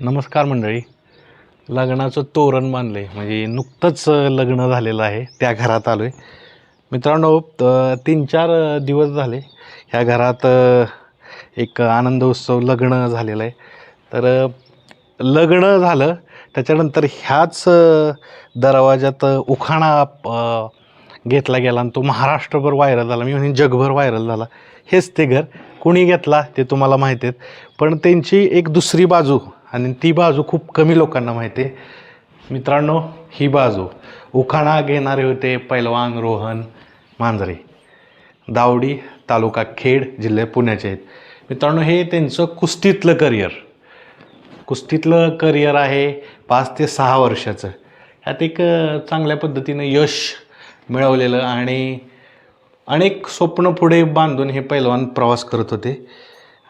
नमस्कार मंडळी. लग्नाचं तोरण बांधलं आहे म्हणजे नुकतंच लग्न झालेलं आहे. त्या घरात आलो आहे मित्रांनो तीन चार दिवस झाले. ह्या घरात एक आनंद उत्सव लग्न झालेलं आहे. तर लग्न झालं. त्याच्यानंतर ह्याच दरवाजात उखाणा घेतला गेला आणि तो महाराष्ट्रभर व्हायरल झाला. मी म्हणजे जगभर व्हायरल झाला. हेच ते घर. कुणी घेतला? ते तुम्हाला माहिती आहेत. पण त्यांची एक दुसरी बाजू आणि ती बाजू खूप कमी लोकांना माहिती आहे. मित्रांनो ही बाजू उखाणा घेणारे होते पैलवान रोहन मांजरे. दावडी तालुका खेड जिल्हे पुण्याचे आहेत. मित्रांनो हे त्यांचं कुस्तीतलं करिअर. कुस्तीतलं करिअर आहे पाच ते सहा वर्षाचं. ह्यात एक चांगल्या पद्धतीनं यश मिळवलेलं आणि अनेक स्वप्न पुढे बांधून हे पैलवान प्रवास करत होते.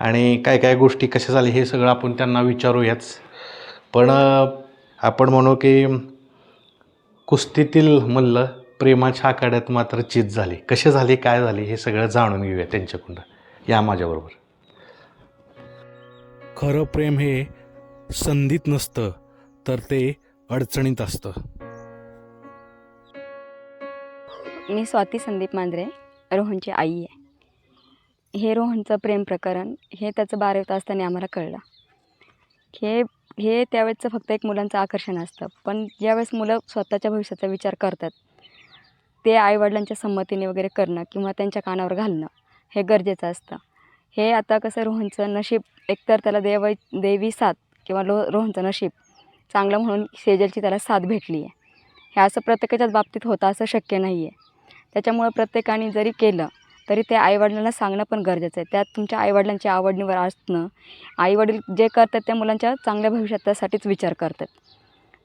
आणि काय काय गोष्टी कशा झाल्या हे सगळं आपण त्यांना विचारूयाच. पण आपण म्हणू की कुस्तीतील मल्ल प्रेमाच्या आखाड्यात मात्र चित झाली. कसे झाले काय झाले हे सगळं जाणून घेऊया त्यांच्याकडून. या माझ्याबरोबर. खरं प्रेम हे संधीत नसतं तर ते अडचणीत असतं. मी स्वाती संदीप मांजरे रोहनची आई आहे. हे रोहनचं प्रेम प्रकरण हे त्याचं बारावीत असताना आम्हाला कळलं. हे हे त्यावेळेचं फक्त एक मुलांचं आकर्षण असतं. पण ज्यावेळेस मुलं स्वतःच्या भविष्याचा विचार करतात ते आईवडिलांच्या संमतीने वगैरे करणं किंवा त्यांच्या कानावर घालणं हे गरजेचं असतं. हे आता कसं रोहनचं नशीब एकतर त्याला देव देवी साथ किंवा लो रोहनचं नशीब चांगलं म्हणून सेजलची त्याला साथ भेटली आहे. हे असं प्रत्येकाच्याच बाबतीत होतं असं शक्य नाही आहे त्याच्यामुळं प्रत्येकाने जरी केलं तरी ते आईवडिलांना सांगणं पण गरजेचं आहे. त्यात तुमच्या आईवडिलांची आवडणीवर असणं आईवडील जे करतात त्या मुलांच्या चांगल्या भविष्यासाठीच विचार करतात.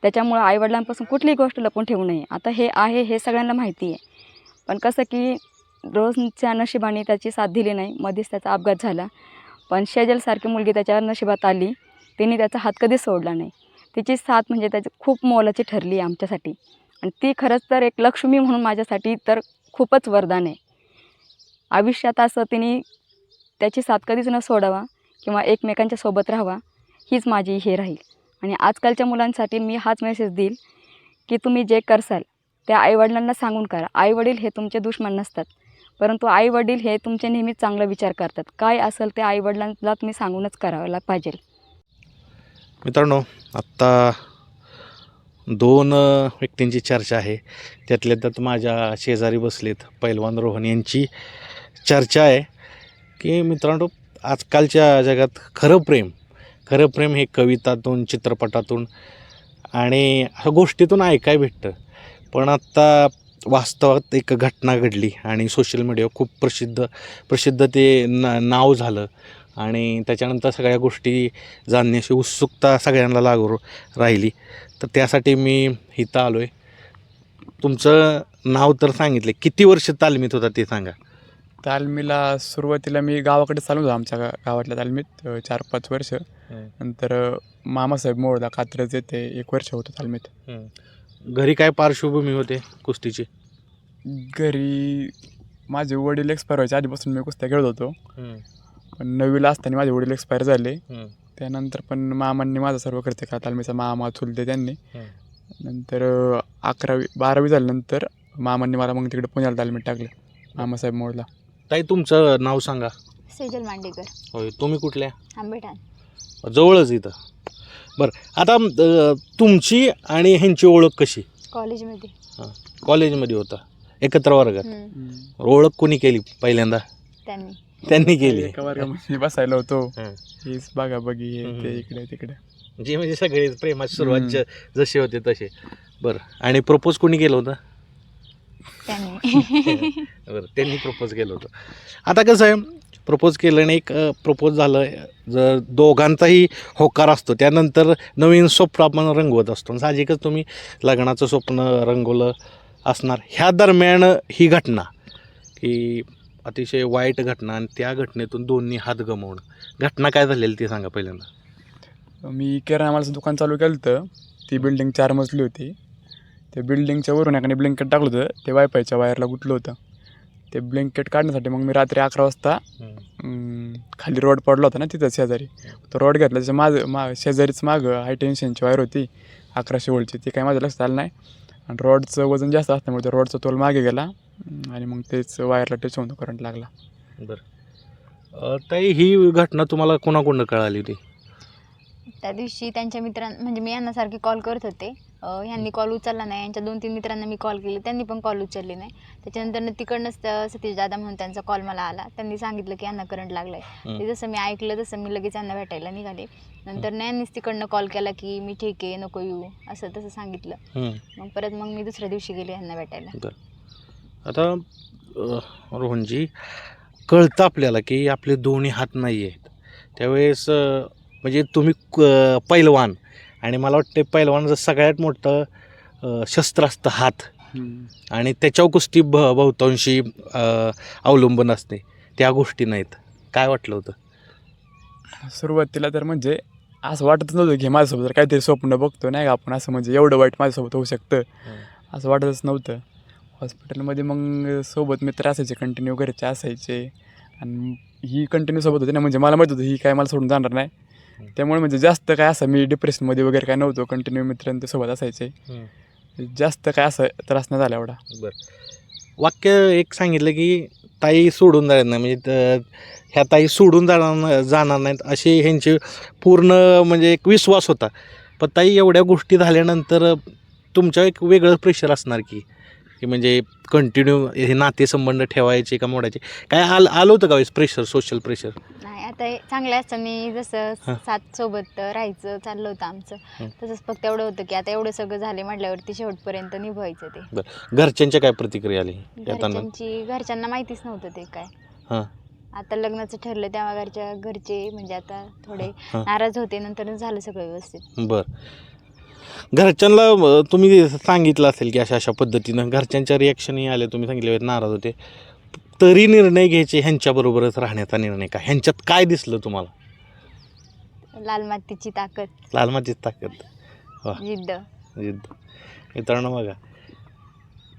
त्याच्यामुळं आईवडिलांपासून कुठलीही गोष्ट लपून ठेवू नये. आता हे आहे हे सगळ्यांना माहिती आहे. पण कसं की रोजच्या नशिबाने त्याची साथ दिली नाही मध्येच त्याचा अपघात झाला. पण शेजलसारखी मुलगी त्याच्या नशिबात आली तिने त्याचा हात कधीच सोडला नाही. तिची साथ म्हणजे त्याची खूप मोलाची ठरली आहे आमच्यासाठी. आणि ती खरंच तर एक लक्ष्मी म्हणून माझ्यासाठी तर खूपच वरदान आहे. आयुष्यात असं तिने त्याची साथ कधीच न सोडावा किंवा एकमेकांच्या सोबत राहावा हीच माझी हे राहील. आणि आजकालच्या मुलांसाठी मी हाच मेसेज देईल की तुम्ही जे करसाल त्या आईवडिलांना सांगून करा. आईवडील हे तुमचे दुश्मन नसतात परंतु आईवडील हे तुमचे नेहमीच चांगला विचार करतात. काय असेल ते आईवडिलांना तुम्ही सांगूनच करावं पाहिजे. मित्रांनो आत्ता दोन व्यक्तींची चर्चा आहे. त्यातल्या त्यात माझ्या शेजारी बसलेत पैलवान रोहन यांची. चर्चा आहे की मित्रांनो आजकालच्या जगात खरं प्रेम खरं प्रेम हे कवितातून चित्रपटातून आणि ह्या गोष्टीतून ऐकाय भेटतं. पण आत्ता वास्तवात एक घटना घडली आणि सोशल मीडिया खूप प्रसिद्ध प्रसिद्ध ते ना नाव झालं. आणि त्याच्यानंतर सगळ्या गोष्टी जाणण्याची उत्सुकता सगळ्यांना लागू राहिली. तर त्यासाठी मी इथं आलो आहे तुमचं नाव तर सांगितले किती वर्ष तालमीत होता ते सांगा. तालमीला सुरुवातीला मी गावाकडे चालू होतो आमच्या गा गावातल्या तालमीत चार पाच वर्ष. नंतर मामासाहेब मोळदा कात्रज येथे एक वर्ष होतो तालमीत. घरी काय पार्श्वभूमी होते कुस्तीची? घरी माझे वडील एक्सपायर व्हायच्या आधीपासून मी कुस्त्या खेळत होतो. पण नववीला असताना माझे वडील एक्सपायर झाले. त्यानंतर पण मामांनी माझा सर्व खर्च केला. तालमीचा मामा चुलते त्यांनी. नंतर अकरावी बारावी झाल्यानंतर मामांनी मला मग तिकडे पुण्याला तालमीत टाकलं. मामासाहेब मोळला ताई तुमचं नाव सांगा. सेजल मांडेकर. होय तुम्ही कुठल्या? आंबेठाण जवळच इथं. बरं आता अं, तुमची आणि ह्यांची ओळख कशी? कॉलेजमध्ये. कॉलेजमध्ये होता एकत्र वर्गात. हम्म, ओळख कोणी केली पहिल्यांदा? त्यांनी. त्यांनी केली. एका वर्गामध्ये बसायला होतो. हं. हीच बघा बघी हे. ते इकडे तिकडे. जे म्हणजे सगळे प्रेमाची सुरुवात. ज- जसे होते तसे. बरं आणि प्रपोज कोणी केलं होतं? त्यांनी. बरं त्यांनी प्रपोज केलं होतं. आता कसं आहे प्रपोज केलं आणि एक प्रपोज झालं जर दोघांचाही होकार असतो त्यानंतर नवीन स्वप्न आपण रंगवत असतो. साहजिकच तुम्ही लग्नाचं स्वप्न रंगवलं असणार. ह्या दरम्यान ही घटना की अतिशय वाईट घटना आणि त्या घटनेतून दोन्ही हात गमावणं. घटना काय झालेली ते सांगा पहिल्यांदा. मी किराणामालाचं दुकान चालू केलं होतं. ती बिल्डिंग चार मजली होती. त्या बिल्डिंगच्या वरून एकाने ब्लिंकेट टाकलं होतं. ते वायफायच्या वायरला गुटलं होतं. ते ब्लँकेट काढण्यासाठी मग मी रात्री अकरा वाजता खाली रोड पडला होता ना तिथं शेजारी. तो रोड घेतला. त्याच्या माझं मा शेजारीच मागं हाय टेन्शनची वायर होती. अकराशे वोल्टची ती काही माझ्या लक्षात आलं नाही. आणि रोडचं वजन जास्त असल्यामुळे त्या रोडचा तोल मागे गेला. आणि मग तेच वायरला टच होऊन करंट लागला. बरं. ताई ही घटना तुम्हाला कोणाकडून कळाली होती त्या दिवशी त्यांच्या मित्रां म्हणजे मी यांना सारखे कॉल करत होते. ह्यांनी कॉल उचलला नाही. यांच्या दोन तीन मित्रांना मी कॉल केले. त्यांनी पण कॉल उचलले नाही. त्याच्यानंतर तिकडनंच सतीश दादा म्हणून त्यांचा कॉल मला आला. त्यांनी सांगितलं की यांना करंट लागलाय. ते जसं मी ऐकलं तसं मी लगेच यांना भेटायला निघाले. नंतर नाही यांनीच तिकडनं कॉल केला की मी ठीक आहे नको येऊ. असं तसं सांगितलं. मग परत मग मी दुसऱ्या दिवशी गेले यांना भेटायला. आता रोहनजी कळतं आपल्याला की आपले दोन्ही हात नाही आहेत त्यावेळेस म्हणजे तुम्ही पैलवान आणि मला वाटते पैलवानाचं सगळ्यात मोठं शस्त्र असतं हात. आणि त्याच्यावर कुस्ती ब बहुतांशी अवलंबून असते. त्या गोष्टी नाहीत. काय वाटलं होतं? सुरुवातीला तर म्हणजे असं वाटतच नव्हतं की माझ्यासोबत जर काहीतरी स्वप्न बघतो नाही का आपण? असं म्हणजे एवढं वाईट माझ्यासोबत होऊ शकतं. असं वाटतच नव्हतं. हॉस्पिटलमध्ये मग सोबत मित्र असायचे कंटिन्यू घरचे असायचे. आणि ही कंटिन्यू सोबत होती ना म्हणजे मला माहीत होतं ही काय मला सोडून जाणार नाही. त्यामुळे म्हणजे जास्त काय असं मी डिप्रेशनमध्ये वगैरे काय नव्हतो कंटिन्यू मित्र आणि ते सोबत असायचे. जास्त काय असं त्रास नाही झाला एवढा. बरं. वाक्य एक सांगितलं की ताई सोडून जाणार नाही म्हणजे ह्या ताई सोडून जाणार जाणार नाहीत असे ह्यांचे पूर्ण म्हणजे एक विश्वास होता. पण ताई एवढ्या गोष्टी झाल्यानंतर तुमच्या एक वेगळं प्रेशर असणार की की म्हणजे कंटिन्यू हे नातेसंबंध ठेवायचे का मोडायचे? काय आल आलं होतं का प्रेशर सोशल प्रेशर आता हे चांगले असताना जसं. सात सोबत राहायचं चाललं होतं आमचं. तसंच फक्त एवढं होतं की आता एवढं सगळं झाले म्हटल्यावरती शेवटपर्यंत निभवायचं ते. घरच्यांच्या काय प्रतिक्रिया आली येताना? घरच्यांची घरच्यांना माहितीच नव्हतं ते काय. हां. आता लग्नाचं ठरलं तेव्हा घरच्या घरचे म्हणजे आता थोडे. नाराज होते नंतर झालं सगळं व्यवस्थित. बर. घरच्यांना अं, तुम्ही सांगितलं असेल की अशा अशा पद्धतीनं घरच्यांच्या रिॲक्शनही आले तुम्ही सांगितले नाराज होते. तरी निर्णय घ्यायचे ह्यांच्याबरोबरच राहण्याचा निर्णय का ह्यांच्यात काय दिसलं तुम्हाला? लाल मातीची ताकद. लाल मातीत ताकद. वा. जिद्द. जिद्द. मित्रांनो बघा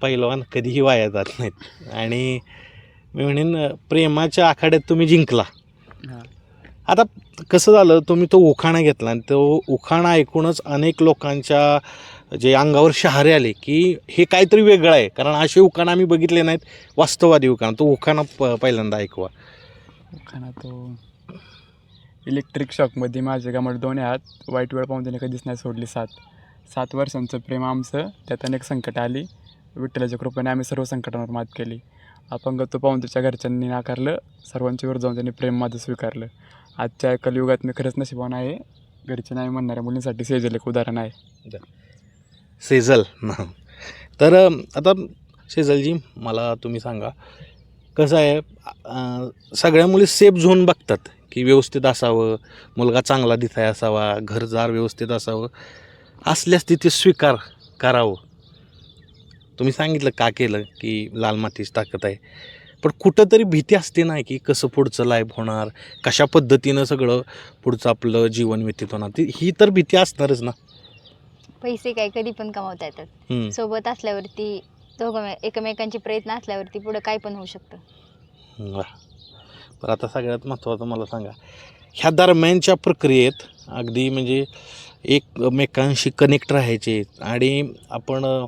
पैलवान कधीही वाया जात नाहीत. आणि मी म्हणेन अं, प्रेमाच्या आखाड्यात तुम्ही जिंकला. हां. आता कसं झालं तुम्ही तो उखाणा घेतला आणि तो उखाणा ऐकूनच अनेक लोकांच्या जे अंगावर शहारे आले की हे काहीतरी वेगळं आहे. कारण असे उखाणा आम्ही बघितले नाहीत. वास्तववादी उखाणा. तो उखाणा प पहिल्यांदा ऐकवा. खाना तो इलेक्ट्रिक शॉकमध्ये माझे गामड दोन्ही हात वाईट वेळ पाहून त्याने कधीच नाही सोडली सात. सात वर्षांचं प्रेम आमचं. त्यात अनेक संकट आली. विठ्ठलाच्या कृपेने आम्ही सर्व संकटांवर मात केली. अपंगत्व पाहून त्याच्या घरच्यांनी नाकारलं. सर्वांच्या वर जाऊन त्यांनी प्रेम माझं स्वीकारलं. आजच्या कलियुगात मी खरंच नशिबान आहे. घरचे नाही म्हणणाऱ्या मुलींसाठी सेजल एक उदाहरण आहे. सेजल. ना तर आता सेजलजी मला तुम्ही सांगा कसं आहे सगळ्या मुली सेफ झोन बघतात की व्यवस्थित असावं मुलगा चांगला दिसाय असावा घरदार व्यवस्थित असावं असल्यास तिथे स्वीकार करावं. तुम्ही सांगितलं का केलं की लाल मातीची ताकद आहे. पण कुठंतरी भीती असते ना की कसं पुढचं लाईफ होणार कशा पद्धतीनं सगळं पुढचं आपलं जीवन व्यतीत होणार. ती ही तर भीती असणारच ना. पैसे काय कधी पण कमावता येतात. हम्म. सोबत असल्यावरती दोघं एकमेकांचे प्रयत्न असल्यावरती पुढं काय पण होऊ शकतं. वा बरं आता सगळ्यात महत्त्वाचं मला सांगा. ह्या दरम्यानच्या प्रक्रियेत अगदी म्हणजे एकमेकांशी कनेक्ट राहायचे आणि आपण अ,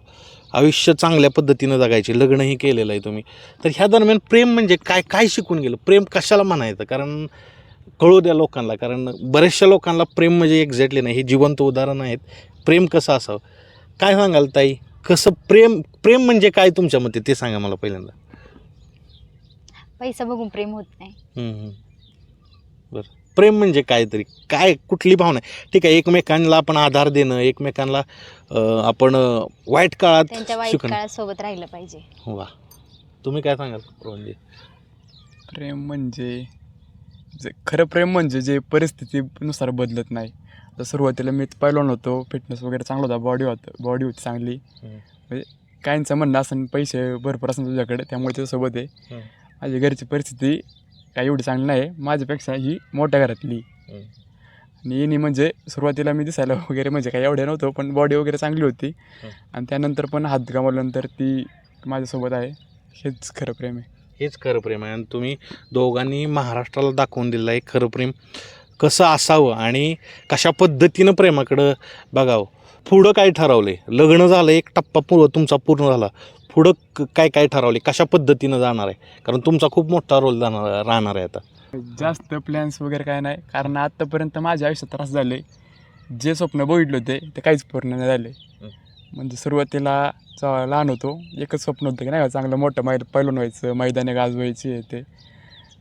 आयुष्य चांगल्या पद्धतीनं जगायचे. लग्नही केलेलं आहे तुम्ही. तर ह्या दरम्यान प्रेम म्हणजे काय काय शिकून गेलं? प्रेम कशाला म्हणायचं? कारण कळू द्या लोकांना. कारण बऱ्याचशा लोकांना प्रेम म्हणजे एक्झॅक्टली नाही. हे जिवंत उदाहरण आहेत. प्रेम कसं असावं? काय सांगाल ताई? कसं प्रेम प्रेम म्हणजे काय तुमच्या मते? ते सांगा मला पहिल्यांदा. पैसा बघून प्रेम होत नाही. हम्म, हम्म. बरं. प्रेम म्हणजे काय तरी काय कुठली भावना आहे? ठीक आहे एकमेकांना आपण आधार देणं एकमेकांना अं, आपण अं, वाईट काळात त्यांच्या वाईट शिकणं. काळात सोबत राहिलं पाहिजे. वा. तुम्ही काय सांगाल रोहनजी प्रेम म्हणजे जे खरं प्रेम म्हणजे जे परिस्थितीनुसार बदलत नाही. तर सुरुवातीला मी पहिलवान होतो फिटनेस वगैरे चांगला होता बॉडी होतं बॉडी होती चांगली. म्हणजे काहींचं म्हणणं असं पैसे भरपूर असं तुझ्याकडे त्यामुळे त्याच्यासोबत आहे. हम्म. माझी घरची परिस्थिती काही एवढी चांगली नाही. माझ्यापेक्षा ही मोठ्या घरातली. आणि येणी म्हणजे सुरुवातीला मी दिसायला वगैरे म्हणजे काही एवढे नव्हतं पण बॉडी वगैरे चांगली होती. आणि त्यानंतर पण हात गमावल्यानंतर ती माझ्यासोबत आहे. हेच खरं प्रेम आहे. हेच खरं प्रेम आहे. आणि तुम्ही दोघांनी महाराष्ट्राला दाखवून दिलं आहे खरं प्रेम. कसं असावं आणि कशा पद्धतीनं प्रेमाकडं बघावं? पुढं काय ठरवले? लग्न झालं एक टप्पा पूर्व तुमचा पूर्ण झाला. पुढं क- काय काय ठरवले? कशा पद्धतीनं जाणार आहे? कारण तुमचा खूप मोठा रोल जाणार राहणार आहे आता. जास्त प्लॅन्स वगैरे काय नाही. कारण आत्तापर्यंत माझ्या आयुष्यात त्रास झाले जे स्वप्न बघितले होते ते काहीच पूर्ण नाही झाले. म्हणजे सुरुवातीला लहान होतो एकच स्वप्न होतं की नाही का चांगलं मोठं मै पैलून व्हायचं मैदाने गाजवायची ते.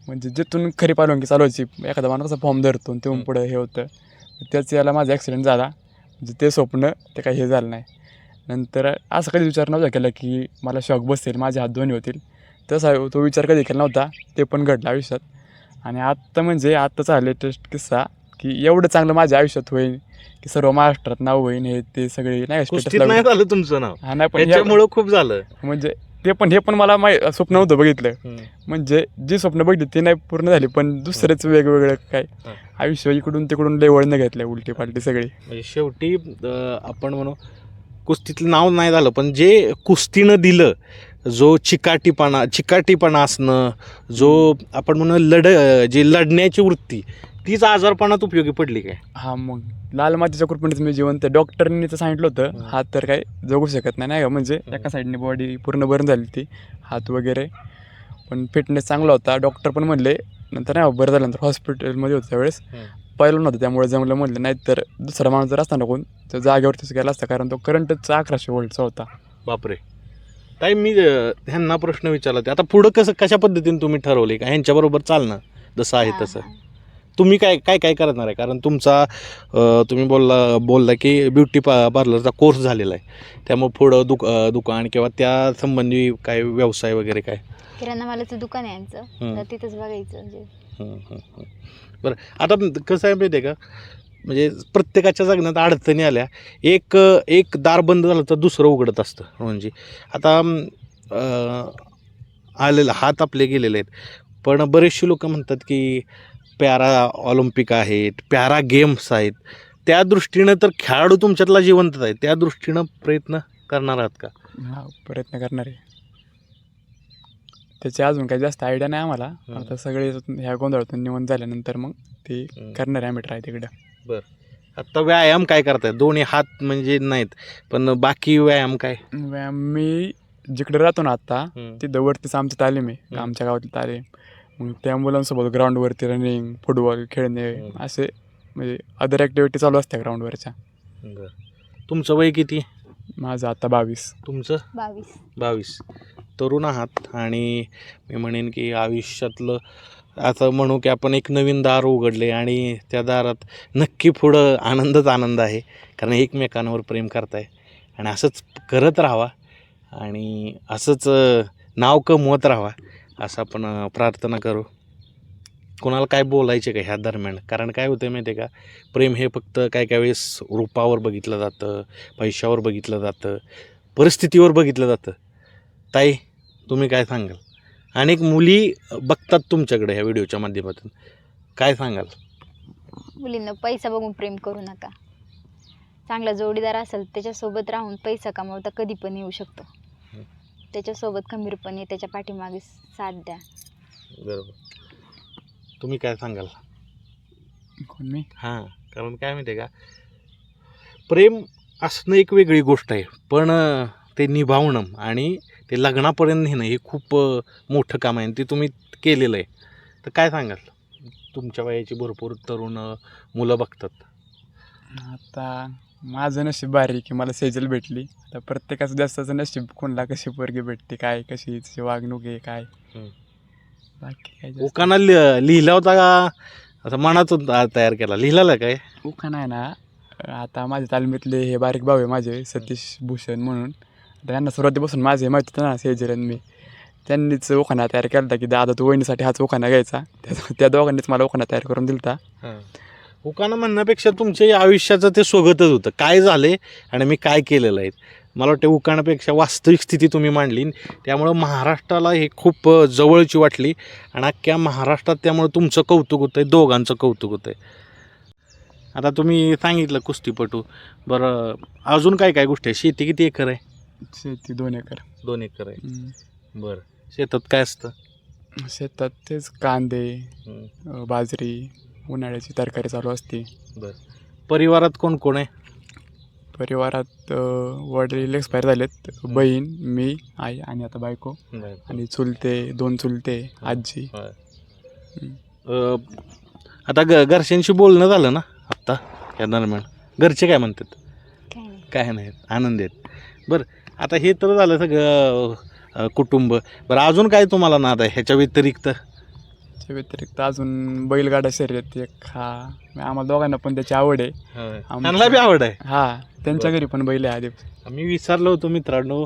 म्हणजे जिथून खरी पालवणकी चालवायची एखादा माणूस कसा फॉर्म धरतो आणि. पुढे हे होतं. त्याच याला माझा ॲक्सिडेंट झाला. म्हणजे ते स्वप्न ते काही हे झालं नाही. नंतर असं कधी विचार नव्हता केला की मला शॉक बसेल माझे हात दोन्ही होतील. तसा तो विचार कधी केला नव्हता ते पण घडलं आयुष्यात. आणि आत्ता म्हणजे आत्ताचा लेटेस्ट किस्सा की एवढं चांगलं माझ्या आयुष्यात होईल की सर्व महाराष्ट्रात नाव होईल हे ते सगळे नाही तुमचं नाव? हा नाही पण खूप झालं. म्हणजे ते पण हे पण मला माहि स्वप्न नव्हतं बघितलं. म्हणजे जी स्वप्न बघितली ती नाही पूर्ण झाली पण दुसरेच वेगवेगळं काय. आयुष्य इकडून तिकडून लय वळणं घेतलं उलटी पालटी सगळी. म्हणजे शेवटी आपण म्हणू कुस्तीतलं नाव नाही झालं पण जे कुस्तीनं दिलं जो चिकाटीपणा चिकाटीपणा असणं जो आपण म्हणू लढ जी लढण्याची वृत्ती तीच आजारपणात उपयोगी पडली काय? हा मग. लाल मातीच्या कृपणीचं मी जीवन त्या डॉक्टरनी तर सांगितलं होतं. हात तर काय जगू शकत नाही नाही का? म्हणजे. एका साईडने बॉडी पूर्ण बर्न झाली ती हात वगैरे. पण फिटनेस चांगला होता. डॉक्टर पण म्हणले नंतर नाही बरं झालं. नंतर हॉस्पिटलमध्ये होतं त्यावेळेस. पहिलं नव्हतं त्यामुळे जमलं म्हणलं नाही तर दुसरा माणूस जर असता कोण तर जागेवरतीच गेला असता कारण तो करंटच अकराशे वोल्टचा होता. बापरे. ताई मी ह्यांना प्रश्न विचारला होते. आता पुढं कसं कशा पद्धतीने तुम्ही ठरवले? का ह्यांच्याबरोबर चालणं? जसं आहे तसं. तुम्ही काय काय काय करणार आहे? कारण तुमचा तुम्ही बोलला बोलला की ब्युटी पा पार्लरचा कोर्स झालेला आहे. त्यामुळे पुढं दुक दुकान किंवा त्या संबंधी काय व्यवसाय वगैरे काय? किराणा मालाचं दुकान आहे यांचं हं. तर तिथंच बघायचं म्हणजे. हं, हं, हं. बरं आता कसं आहे माहिती आहे का? म्हणजे प्रत्येकाच्या जगण्यात अडचणी आल्या. एक एक दार बंद झालं तर दुसरं उघडत असतं. म्हणजे आता अं, आलेलं हात आपले गेलेले आहेत. पण बरेचसे लोक म्हणतात की पॅरा ऑलिम्पिक आहेत पॅरा गेम्स आहेत. त्या दृष्टीनं तर खेळाडू तुमच्यातला जिवंतच आहे. त्या दृष्टीनं प्रयत्न करणार आहात का? हा प्रयत्न करणार. आहे त्याची अजून काही जास्त आयडिया नाही आम्हाला. आता सगळे ह्या गोंधळातून निवून झाल्यानंतर मग ते. करणार आहे आम्ही ट्राय तिकडं. आत्ता व्यायाम काय करताय? दोन्ही हात म्हणजे नाहीत पण बाकी व्यायाम काय? व्यायाम मी जिकडे राहतो ना आत्ता. तिथं वरतीच आमची तालीम आहे. आमच्या गावातली तालीम. मग त्या मुलांसोबत ग्राउंडवरती रनिंग फुटबॉल खेळणे. असे म्हणजे अदर ॲक्टिव्हिटी चालू असत्या ग्राउंडवरच्या बरं. तुमचं वय किती? माझं आता बावीस. तुमचं? बावीस. बावीस. तरुण आहात आणि मी म्हणेन की आयुष्यातलं असं म्हणू की आपण एक नवीन दार उघडले आणि त्या दारात नक्की पुढं आनंदच आनंद आहे कारण एकमेकांवर प्रेम करताय. आणि असंच करत राहावा आणि असंच अं, नाव कमवत राहावा. असं आपण प्रार्थना करू. कोणाला काय बोलायचे का ह्या दरम्यान? कारण काय होतं माहिती आहे का? प्रेम हे फक्त काय काय वेळेस रूपावर बघितलं जातं पैशावर बघितलं जातं परिस्थितीवर बघितलं जातं. ताई तुम्ही काय सांगाल? अनेक मुली बघतात तुमच्याकडे ह्या व्हिडिओच्या माध्यमातून. काय सांगाल? मुलींना पैसा बघून प्रेम करू नका. चांगला जोडीदार असेल त्याच्यासोबत राहून पैसा कमावता कधी पण येऊ शकतो. त्याच्यासोबत खंबीरपणे त्याच्या पाठीमागे साथ द्या. बरोबर. तुम्ही काय सांगाल? कोण मी? हां कारण काय माहिती आहे का? प्रेम असणं एक वेगळी गोष्ट आहे पण अं, ते निभावणं आणि ते लग्नापर्यंत नेणं हे खूप अं, मोठं काम आहे आणि ते तुम्ही केलेलं आहे. तर काय सांगाल? तुमच्या वयाची भरपूर तरुण अं, मुलं बघतात. आता माझं नशीब भारी की मला सेजल भेटली. आता प्रत्येकाचं जास्तचं नशीब कोणाला कशी पोरगी भेटते काय कशी तिची वागणूक आहे काय. बाकी काय जास्त- उकाना लि लिहिला होता का? असं मनातून त- तयार केला. लिहिलेला काय? उखाणा आहे ना आता माझ्या तालमीतले हे बारीक भाऊ आहे माझे सतीश भूषण म्हणून. आता यांना सुरुवातीपासून माझे माहिती होतं ना सेजल आणि मी. त्यांनीच उखाणा तयार केला होता की दादा तू वहिनीसाठी हाच उखाणा घ्यायचा. त्या त्या दोघांनीच मला उखाणा तयार करून दिलता. उकाना म्हणण्यापेक्षा तुमच्या आयुष्याचं ते स्वगतच होतं. काय झाले आणि मी काय केलेलं आहे? मला वाटतं उकाणापेक्षा वास्तविक स्थिती तुम्ही मांडली. त्यामुळं महाराष्ट्राला हे खूप जवळची वाटली आणि अख्ख्या महाराष्ट्रात त्यामुळं तुमचं कौतुक होतं आहे दोघांचं कौतुक होतं आहे आता तुम्ही सांगितलं कुस्तीपटू. बरं अजून काय काय गोष्टी आहे शेती किती एकर आहे? शेती दोन एकर. दोन एकर आहे. बरं. शेतात काय असतं? शेतात तेच कांदे बाजरी उन्हाळ्याची तरकारी चालू असते. बर. परिवारात कोण कोण आहे? परिवारात अ, वडील एक्सपायर झालेत. बहीण मी आई आणि आता बायको. आणि चुलते दोन चुलते आजी. अ, आता ग घरच्यांशी बोलणं झालं ना? आत्ता या दरम्यान. घरचे काय म्हणतात? काय नाही. काय नाही. आनंदी आहेत. बरं आता हे तर झालं सगळं अ, कुटुंब. बरं अजून काय तुम्हाला नाद आहे ह्याच्या व्यतिरिक्त? त्याच्या व्यतिरिक्त अजून बैलगाडा शर्यत एक हा. आम्हाला दोघांना पण त्याची आवड आहे. त्यांना बी आवड आहे. हा त्यांच्या घरी पण बैल आहे आधी. मी विचारलो होतो मित्रांनो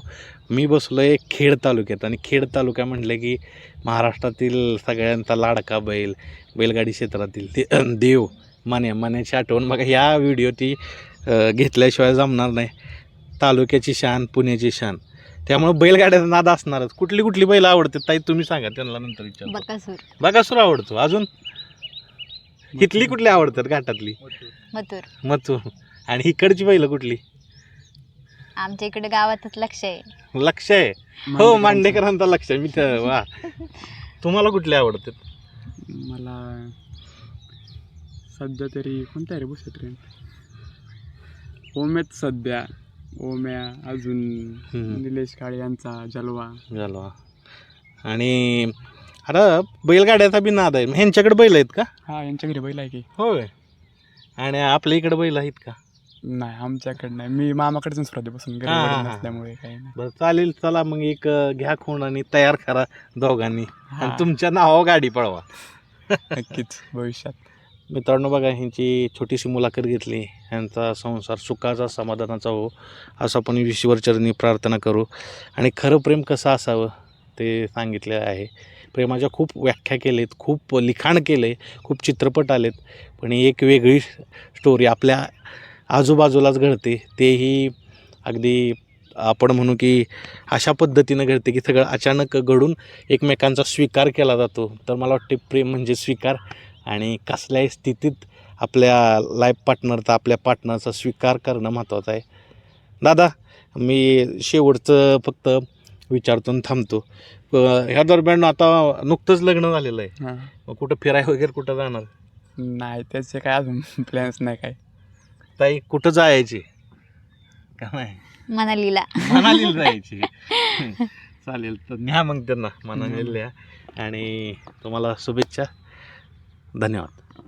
मी बसलो आहे खेड तालुक्यात आणि खेड तालुका म्हटलं की महाराष्ट्रातील सगळ्यांचा लाडका बैल बैलगाडी क्षेत्रातील ते देव मान्या मान्याची आठवण. मग ह्या व्हिडिओ ती अ, घेतल्याशिवाय जमणार नाही. तालुक्याची शान पुण्याची शान. त्यामुळे बैलगाड्याचा नाद असणारच. कुठली कुठली बैल आवडते ताई तुम्ही सांगा त्यांना नंतर विचार बकासूर. बघासूर आवडतो. अजून? इथली कुठली आवडतात घाटातली? मथुर. मथू आणि इकडची बैल कुठली? आमच्या इकडे गावातच लक्ष आहे. लक्ष आहे? हो मांडेकरांचा. लक्ष आहे. मी तर वा. तुम्हाला कुठले आवडतात? मला सध्या तरी कोणता रे बुसा ट्रेन ओम्यात सध्या. ओम्या अजून हम्म. निलेश काळे यांचा जलवा. झालं आणि आता बैलगाड्याचा बी नाद आहे. ह्यांच्याकडे बैल आहेत का? हा यांच्या घरी बैल आहे की. होय. आणि आपल्या इकडे बैल आहेत का? नाही आमच्याकडे नाही. मी मामाकडेच स्पर्धेपासून घरी हा, हा, हा. नसल्यामुळे काही नाही. बरं चालेल चला मग एक अं, घ्या खूण आणि तयार करा दोघांनी. आणि हा, तुमच्या नावावर गाडी पळवा. नक्कीच भविष्यात. मित्रांनो बघा ह्यांची छोटीशी मुलाखत घेतली. ह्यांचा संसार सुखाचा समाधानाचा हो असं आपण ईश्वरचरणी प्रार्थना करू. आणि खरं प्रेम कसं असावं ते सांगितलेलं आहे. प्रेमाच्या खूप व्याख्या केलेत खूप लिखाण केलं आहे खूप चित्रपट आलेत. पण एक वेगळी स्टोरी आपल्या आजूबाजूलाच घडते. तेही अगदी आपण म्हणू की अशा पद्धतीनं घडते की सगळं अचानक घडून एकमेकांचा स्वीकार केला जातो. तर मला वाटते प्रेम म्हणजे स्वीकार. आणि कसल्याही स्थितीत आपल्या लाईफ पार्टनरचा आपल्या पार्टनरचा स्वीकार करणं महत्त्वाचं आहे. दादा मी शेवटचं फक्त विचारतो आणि थांबतो. ह्या दरम्यान आता नुकतंच लग्न झालेलं आहे. मग कुठं फिराय वगैरे कुठं जाणार? नाही त्याचे काय अजून प्लॅन्स नाही काय ताई कुठं जायची? का नाही? मनालीला. मनाली जायची. चालेल तर न्या मग त्यांना. मनाली आणि तुम्हाला शुभेच्छा. धन्यवाद.